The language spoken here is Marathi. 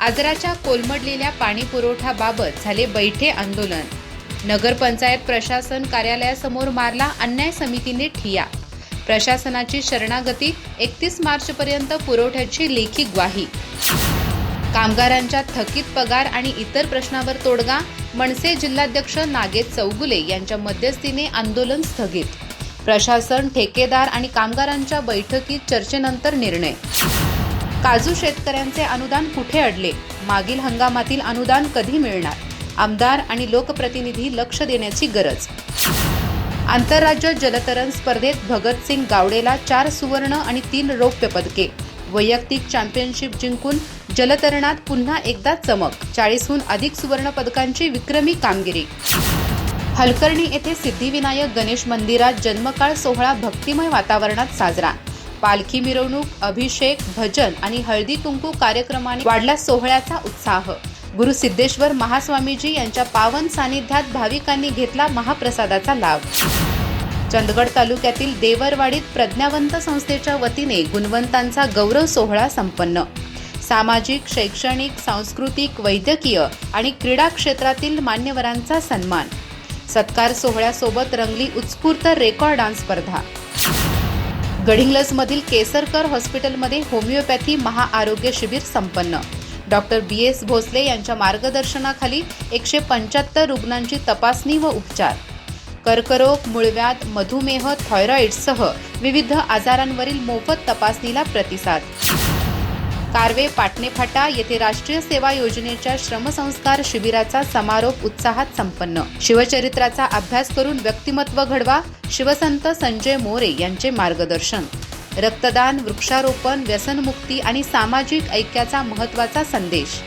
आजराच्या कोलमडलेल्या पाणी पुरवठाबाबत झाले बैठे आंदोलन. नगरपंचायत प्रशासन कार्यालयासमोर मारला अन्याय समितीने ठिया. प्रशासनाची शरणागती एकतीस मार्चपर्यंत पुरवठ्याची लेखी ग्वाही. कामगारांच्या थकीत पगार आणि इतर प्रश्नावर तोडगा मनसे जिल्हाध्यक्ष नागेश चौगुले यांच्या मध्यस्थीने आंदोलन स्थगित. प्रशासन ठेकेदार आणि कामगारांच्या बैठकीत चर्चेनंतर निर्णय. काजू शेतकऱ्यांचे अनुदान कुठे अडले? मागील हंगामातील अनुदान कधी मिळणार? आमदार आणि लोकप्रतिनिधी लक्ष देण्याची गरज. आंतरराज्य जलतरण स्पर्धेत भगतसिंग गावडेला चार सुवर्ण आणि तीन रौप्य पदके. वैयक्तिक चॅम्पियनशिप जिंकून जलतरणात पुन्हा एकदा चमक. चाळीसहून अधिक सुवर्ण पदकांची विक्रमी कामगिरी. हलकर्णी येथे सिद्धिविनायक गणेश मंदिरात जन्मकाळ सोहळा भक्तिमय वातावरणात साजरा. पालखी मिरवणूक अभिषेक भजन आणि हळदी कुंकू कार्यक्रमाने वाढला सोहळ्याचा उत्साह. गुरु सिद्धेश्वर महास्वामीजी यांच्या पावन सानिध्यात भाविकांनी घेतला महाप्रसादाचा लाभ. चंदगड तालुक्यातील देवरवाडीत प्रज्ञावंत संस्थेच्या वतीने गुणवंतांचा गौरव सोहळा संपन्न. सामाजिक शैक्षणिक सांस्कृतिक वैद्यकीय आणि क्रीडा क्षेत्रातील मान्यवरांचा सन्मान. सत्कार सोहळ्यासोबत रंगली उत्स्फूर्त रेकॉर्ड डान्स स्पर्धा. गडिंग्लजमधील केसरकर हॉस्पिटलमध्ये होमिओपॅथी महाआरोग्य शिबिर संपन्न. डॉक्टर बी एस भोसले यांच्या मार्गदर्शनाखाली एकशे पंच्याहत्तर रुग्णांची तपासणी व उपचार. कर्करोग मुळव्याध मधुमेह थायरॉईडसह विविध आजारांवरील मोफत तपासणीला प्रतिसाद. कार्वे पाटणेफाटा येथे राष्ट्रीय सेवा योजनेच्या श्रमसंस्कार शिबिराचा समारोप उत्साहात संपन्न. शिवचरित्राचा अभ्यास करून व्यक्तिमत्व घडवा शिवसंत संजय मोरे यांचे मार्गदर्शन. रक्तदान वृक्षारोपण व्यसनमुक्ती आणि सामाजिक ऐक्याचा महत्त्वाचा संदेश.